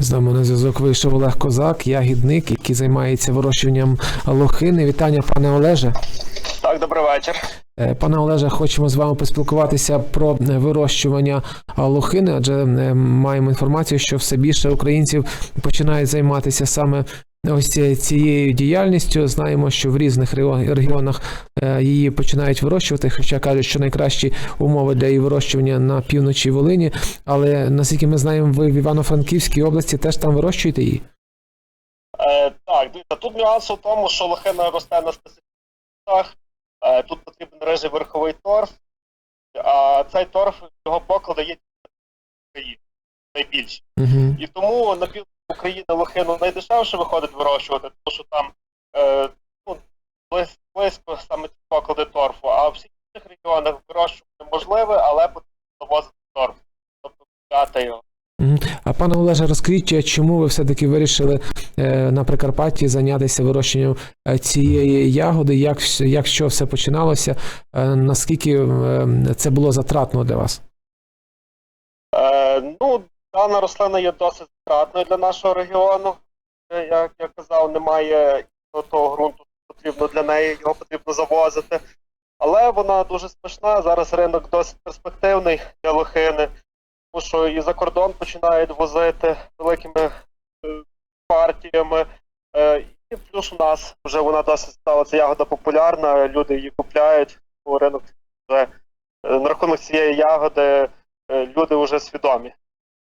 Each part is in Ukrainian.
З нами на зв'язок вийшов Олег Козак, ягідник, який займається вирощуванням лохини. Вітання, пане Олеже. Так, добрий вечір. Е, Пане Олеже, хочемо з вами поспілкуватися про вирощування лохини, адже е, маємо інформацію, що все більше українців починають займатися саме ось цією діяльністю. Знаємо, що в різних регіонах е, її починають вирощувати, хоча кажуть, що найкращі умови для її вирощування на півночі Волині. Але наскільки ми знаємо, ви в Івано-Франківській області теж там вирощуєте її. Е, так, дивіться, тут нюанс у тому, що лохина росте на специфіках. Е, тут потрібен рижий верховий торф, а цей торф його поклади є найбільші. Угу. І тому на півдні України лохину найдешевше виходить вирощувати, тому що там е, ну, близько, саме ці поклади торфу, а в всіх інших регіонах вирощувати можливе, але потрібно завозити торф, тобто купляти його. А пане Олеже, розкажіть, чому ви все-таки вирішили е, на Прикарпатті зайнятися вирощенням е, цієї ягоди? Як, як що все починалося? Е, наскільки це було затратно для вас? Е, ну, дана рослина є досить стратною для нашого регіону. Е, Як я казав, немає того ґрунту, що потрібно для неї, його потрібно завозити. Але вона дуже смачна. Зараз ринок досить перспективний для лохини, тому що і за кордон починають возити великими е, партіями. Е, і плюс у нас вже вона досить стала ця ягода популярна, люди її купляють, ринок вже на рахунок цієї ягоди люди вже свідомі.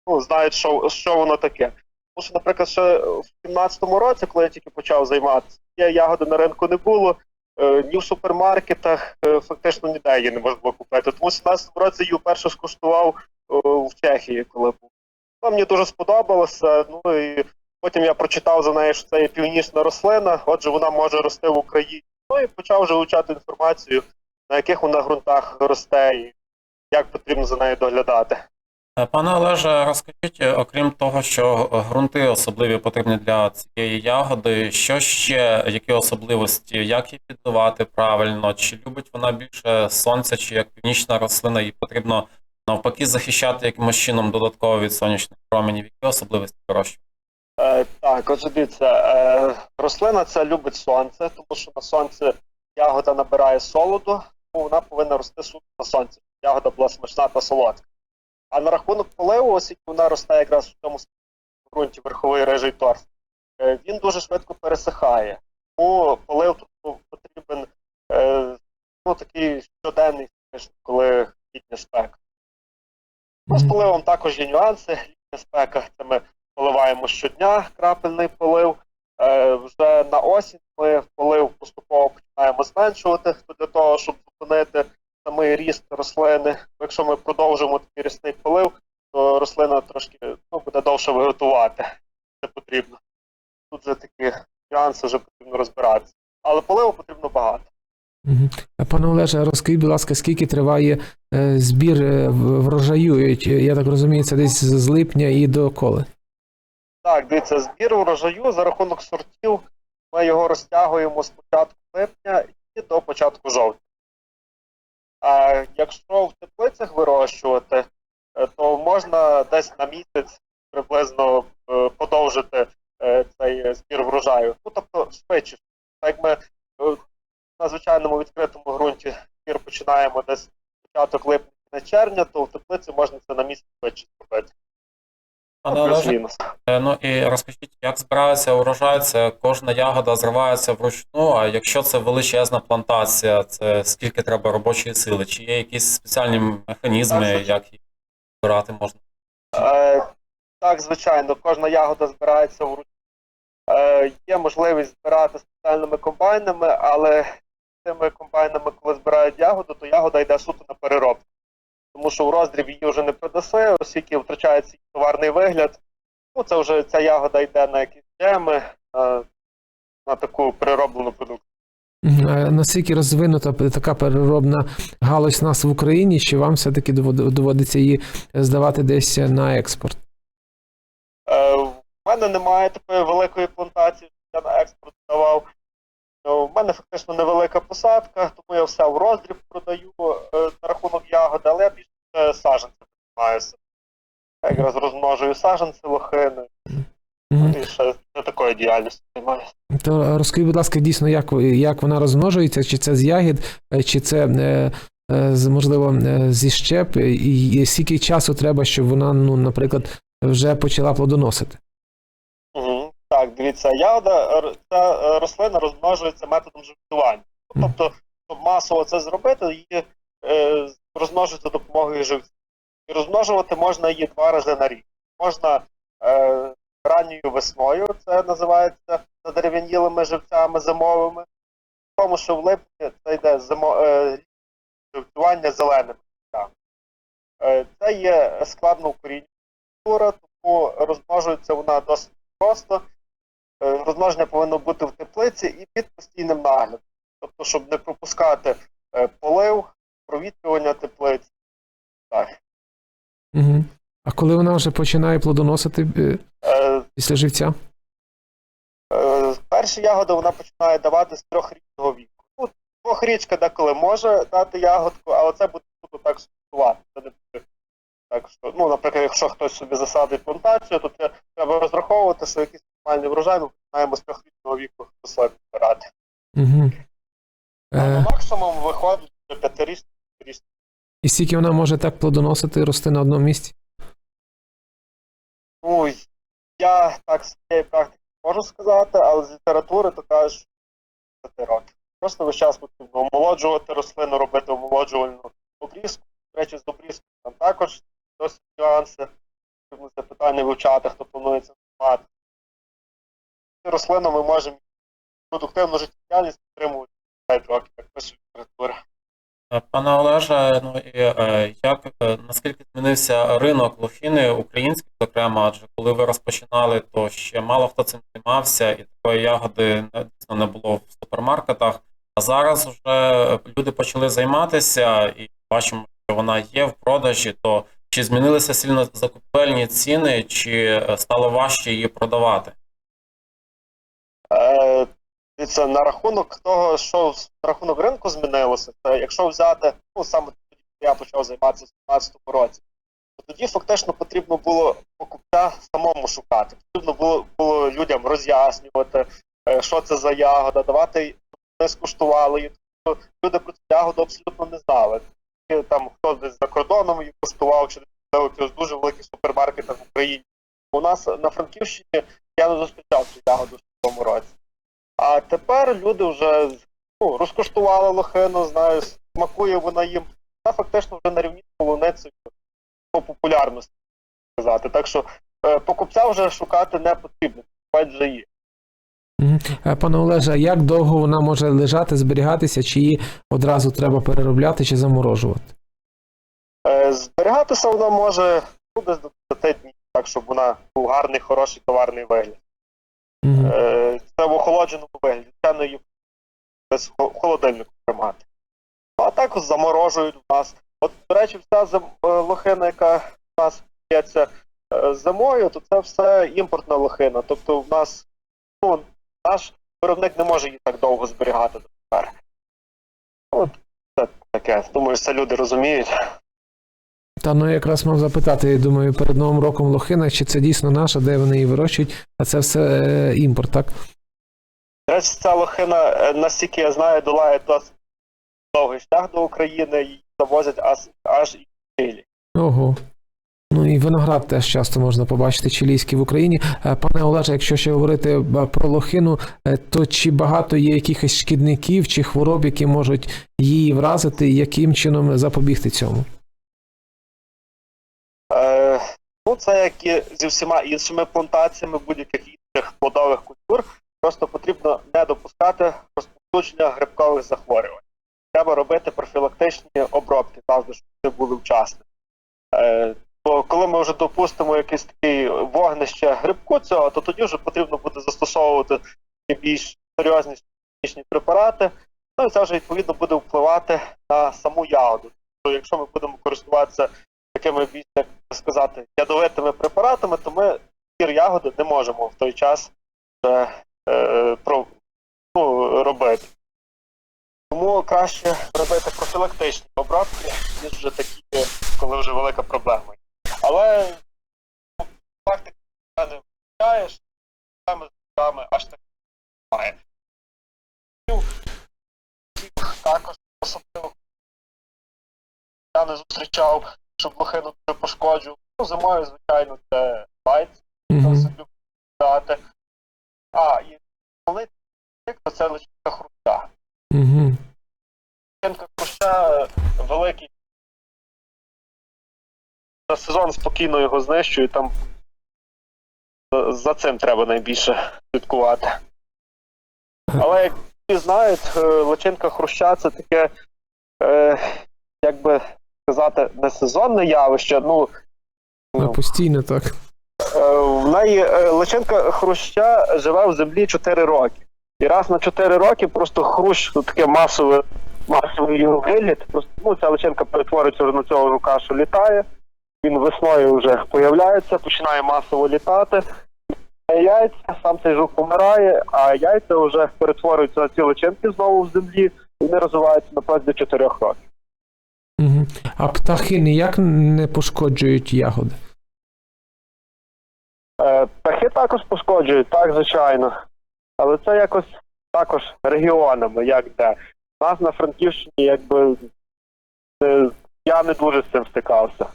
Ну, знають, що, що воно таке. Тому що, наприклад, ще в 17-му році, коли я тільки почав займатися, ягоди на ринку не було, е, ні в супермаркетах, е, фактично ніде її не можна було купити. Тому в 17-му році її вперше скуштував в Чехії, коли був. Ну, мені дуже сподобалося. Ну і потім я прочитав за нею, що це є північна рослина, отже, вона може рости в Україні. Ну і почав вже вивчати інформацію, на яких вона ґрунтах росте і як потрібно за нею доглядати. Е, Пане Олеже, розкажіть, е, окрім того, що е, ґрунти особливі потрібні для цієї ягоди, що ще, які особливості, як її підливати правильно, чи любить вона більше сонця, чи як північна рослина, їй потрібно навпаки захищати якимось чином додатково від сонячних променів, які особливості? Е, так, отже, дивіться, е, рослина це любить сонце, тому що на сонці ягода набирає солоду, тому вона повинна рости суто на сонці. Ягода була смачна та солодка. А на рахунок поливу, оскільки вона росте якраз в цьому ґрунті верховий рижий торф, е, він дуже швидко пересихає. Тому полив тут потрібен е, ну, такий щоденний, коли літня спека. Ну, з поливом також є нюанси. Літня спека це ми поливаємо щодня крапельний полив. Е, вже на осінь ми полив поступово починаємо зменшувати для того, щоб зупинити самий ріст рослини. Якщо ми продовжимо такий рісний полив, то рослина трошки ну, буде довше виготувати. Це потрібно. Тут вже такі нюанси вже потрібно розбиратися. Але поливу потрібно багато. А Пане Олеже, розкажіть, будь ласка, скільки триває е, збір е, врожаю? Я так розумію, це десь з липня і до коли? Так, дивіться, збір урожаю за рахунок сортів. Ми його розтягуємо з початку липня і до початку жовтня. А якщо в теплицях вирощувати, е, то можна десь на місяць приблизно е, подовжити е, цей збір врожаю. Ну, тобто швидше. Так ми на звичайному відкритому ґрунті збір починаємо десь початок липня на червня, то в теплиці можна це на місяць швидше зробити. Пане Ну, Олеже. Е, Ну і розкажіть, як збирається урожай? Це кожна ягода зривається вручну. А якщо це величезна плантація, це скільки треба робочої сили? Чи є якісь спеціальні механізми, як її збирати можна? Е, так, звичайно, кожна ягода збирається вручну. Е, є можливість збирати спеціальними комбайнами, але цими комбайнами, коли збирають ягоду, то ягода йде суто на переробку. Тому що в роздріб її вже не продаси, оскільки втрачається її товарний вигляд. Ну, це вже ця ягода йде на якісь джеми, е, на таку перероблену продукцію. Наскільки розвинута така переробна галузь у нас в Україні, чи вам все-таки доводиться її здавати десь на експорт? Е, в мене немає такої великої плантації, що я на експорт давав. Мене фактично невелика посадка, тому я все в роздріб продаю е, на рахунок ягоди, але я більше саджанцями займаюся. Я якраз розмножую саджанці лохини. Мгм. І ще не такою діяльністю займаюся. То розкажіть, будь ласка, дійсно, як, як вона розмножується, чи це з ягід, е, чи це е, е, можливо е, зі щеп, і скільки часу треба, щоб вона, ну, наприклад, вже почала плодоносити? Так, дивіться, ягода, ця е, рослина розмножується методом живцювання. Тобто, щоб масово це зробити, її е, розмножують за допомогою живців. І розмножувати можна її два рази на рік. Можна е, ранньою весною, це називається задерев'янілими живцями зимовими. Тому що в липні це йде зимо, е, живцювання зеленими живцями. Е, це є складно укорінювана культура, тому розмножується вона досить просто. Е, Розмноження повинно бути в теплиці і під постійним наглядом. Тобто, щоб не пропускати е, полив, провітрювання теплиць. Так. Угу. А коли вона вже починає плодоносити е, Е, після живця? е, перші ягоди вона починає давати з трьохрічного віку. Ну, двохрічка деколи може дати ягодку, але це буде так сортувати. Це не буде так, що, ну, наприклад, якщо хтось собі засадить плантацію, то це треба розраховувати, що якийсь нормальний врожай ми починаємо з трьохрічного віку рослин збирати. Угу. Е, максимум виходить до п'ятирічних річних. і скільки вона може так плодоносити, рости на одному місці? Ну, я так з цієї практики можу сказати, але з літератури то кажуть, що 10 років. Просто весь час потрібно омолоджувати рослину, робити омолоджувальну обрізку. До речі, з обрізкою там також досить нюанси. Потрібно це питання вивчати, хто планує це мати. Рослину ми можемо продуктивну життєдіяльність підтримувати 5 років, як пише література. Е, Пане Олеже, ну і е, як е, наскільки змінився ринок лохіни український, зокрема, адже коли ви розпочинали, то ще мало хто цим займався, і такої ягоди дійсно не було в супермаркетах. А зараз вже люди почали займатися, і бачимо, що вона є в продажі. То чи змінилися сильно закупівельні ціни, чи е, стало важче її продавати? Е, Дивіться, на рахунок того, що на рахунок ринку змінилося, це якщо взяти, ну саме тоді я почав займатися в 2017 році, то тоді фактично потрібно було покупця самому шукати. Потрібно було, було людям роз'яснювати, е, що це за ягода, давати вони скуштували її. Тобто люди про цю ягоду абсолютно не знали. Там хто десь за кордоном її куштував, чи десь в дуже великих супермаркетах в Україні. У нас на Франківщині я не зустрічав цю ягоду в цьому році. А тепер люди вже ну, розкоштували лохину, знаю, смакує вона їм. Вона фактично вже на рівні з полуницею по популярності сказати. Так що е, покупця вже шукати не потрібно, покупець вже є. Е, Пане Олеже, як довго вона може лежати, зберігатися, чи її одразу треба переробляти чи заморожувати? Е, зберігатися вона може ну, десь до 10 днів, так щоб вона був гарний, хороший товарний вигляд. Е, Це в охолодженому вигляді. Звичайно, її десь в холодильнику тримати. Ну, А так заморожують в нас. От, до речі, вся зим- лохина, яка в нас п'ється зимою, то це все імпортна лохина. Тобто в нас ну, наш виробник не може її так довго зберігати до тепер. От це таке. Думаю, це люди розуміють. Та ну якраз мав запитати, я думаю, перед Новим роком лохина, чи це дійсно наша, де вони її вирощують, а це все е, імпорт, так? До речі, ця лохина, е, настільки я знаю, долає досить довгий шлях до України, її завозять аж, аж і в Чилі. Ого. Ну і виноград теж часто можна побачити чилійський в Україні. Е, Пане Олеже, якщо ще говорити е, про лохину, е, то чи багато є якихось шкідників чи хвороб, які можуть її вразити, і яким чином запобігти цьому? Е, ну, це як і зі всіма іншими плантаціями будь-яких інших плодових культур. Просто потрібно не допускати розповсюдження грибкових захворювань. Треба робити профілактичні обробки, завжди, щоб вони були вчасно. Коли ми вже допустимо якесь таке вогнище грибку цього, то тоді вже потрібно буде застосовувати більш серйозні хімічні препарати. Ну і це вже відповідно буде впливати на саму ягоду. Тобто, якщо ми будемо користуватися такими більш, як сказати, ядовитими препаратами, то ми пір ягоди не можемо в той час е, е, про, ну, робити. Тому краще робити профілактичні обробки, ніж вже такі, коли вже велика проблема. Але ну, практика не виглядає, що з руками аж так немає. Також особливо я не зустрічав, щоб лохину дуже пошкоджував. Ну, зимою, звичайно, це лайт, це дати. А, і коли це личинка хруща. Личинка хруща великий за сезон спокійно його знищують, там за- цим треба найбільше слідкувати. Але як всі знають, е, личинка хруща це таке, е, як би сказати, не сезонне явище. Ну, Ну, постійно так. Е, В неї е, личинка хруща живе в землі 4 роки. І раз на 4 роки просто хрущ, ну, таке масове, масовий його виліт. Просто, ну, ця личинка перетворюється на цього жука, що літає. Він весною вже появляється, починає масово літати. Яйця, сам цей жук помирає, а яйця вже перетворюються на ці личинки знову в землі, і вони розвиваються на протязі 4 років. Угу. А птахи ніяк не пошкоджують ягоди. Е, Птахи також пошкоджують, так, звичайно. Але це якось також регіонами, як де. У нас на Франківщині, якби е, я не дуже з цим стикався.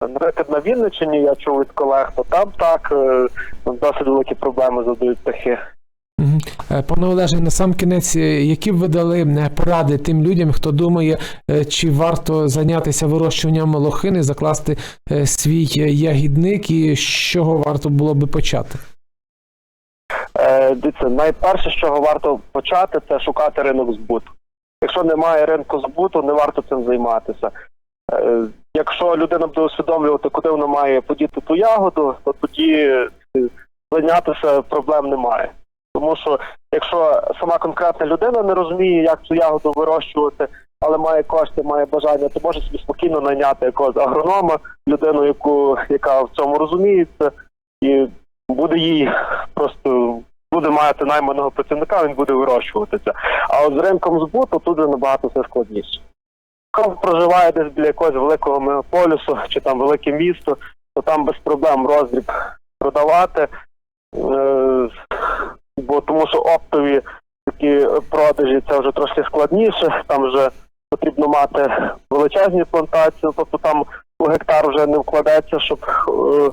Наприклад, на Вінниччині я чув від колег, то там так е, досить великі проблеми задають птахи. Угу. Пане Олеже, на сам кінець, е, які б ви дали е, поради тим людям, хто думає, е, чи варто зайнятися вирощуванням лохини, закласти е, свій е, ягідник і з чого варто було би почати? Е, дивіться, найперше, з чого варто почати, це шукати ринок збуту. Якщо немає ринку збуту, не варто цим займатися. Якщо людина буде усвідомлювати, куди вона має подіти ту ягоду, то тоді е, зайнятися проблем немає. Тому що якщо сама конкретна людина не розуміє, як цю ягоду вирощувати, але має кошти, має бажання, то може собі спокійно найняти якогось агронома, людину, яку, яка в цьому розуміється, і буде їй просто буде мати найманого працівника, він буде вирощувати це. А от з ринком збуту тут набагато все складніше. Хто проживає десь біля якогось великого мегаполісу чи там велике місто, то там без проблем роздріб продавати. Е, бо тому що оптові такі продажі це вже трошки складніше, там вже потрібно мати величезні плантації, тобто там у гектар вже не вкладеться, щоб е,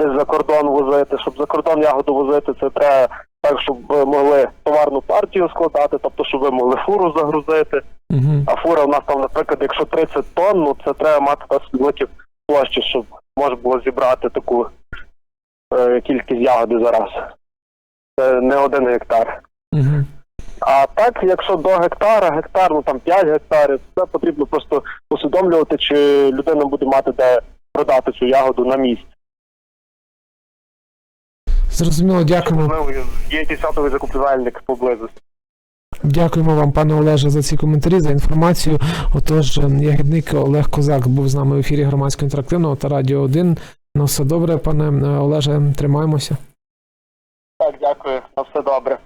за кордон возити. Щоб за кордон ягоду возити, це треба так, щоб ви могли товарну партію складати, тобто, щоб ви могли фуру загрузити. Угу. А фура у нас там, наприклад, якщо 30 тонн, ну це треба мати досить великі площі, щоб можна було зібрати таку е, кількість ягоди за раз. Це не один гектар. Угу. А так, якщо до гектара, гектар, ну там 5 гектарів, це потрібно просто усвідомлювати, чи людина буде мати де продати цю ягоду на місці. Зрозуміло, дякуємо. Є є десятовий закупівельник поблизу. Дякуємо вам, пане Олеже, за ці коментарі, за інформацію. Отож, е, ягідник Олег Козак був з нами в ефірі громадського інтерактивного та Радіо 1. Ну, все добре, пане е, Олеже, тримаємося. Так, дякую, на все добре.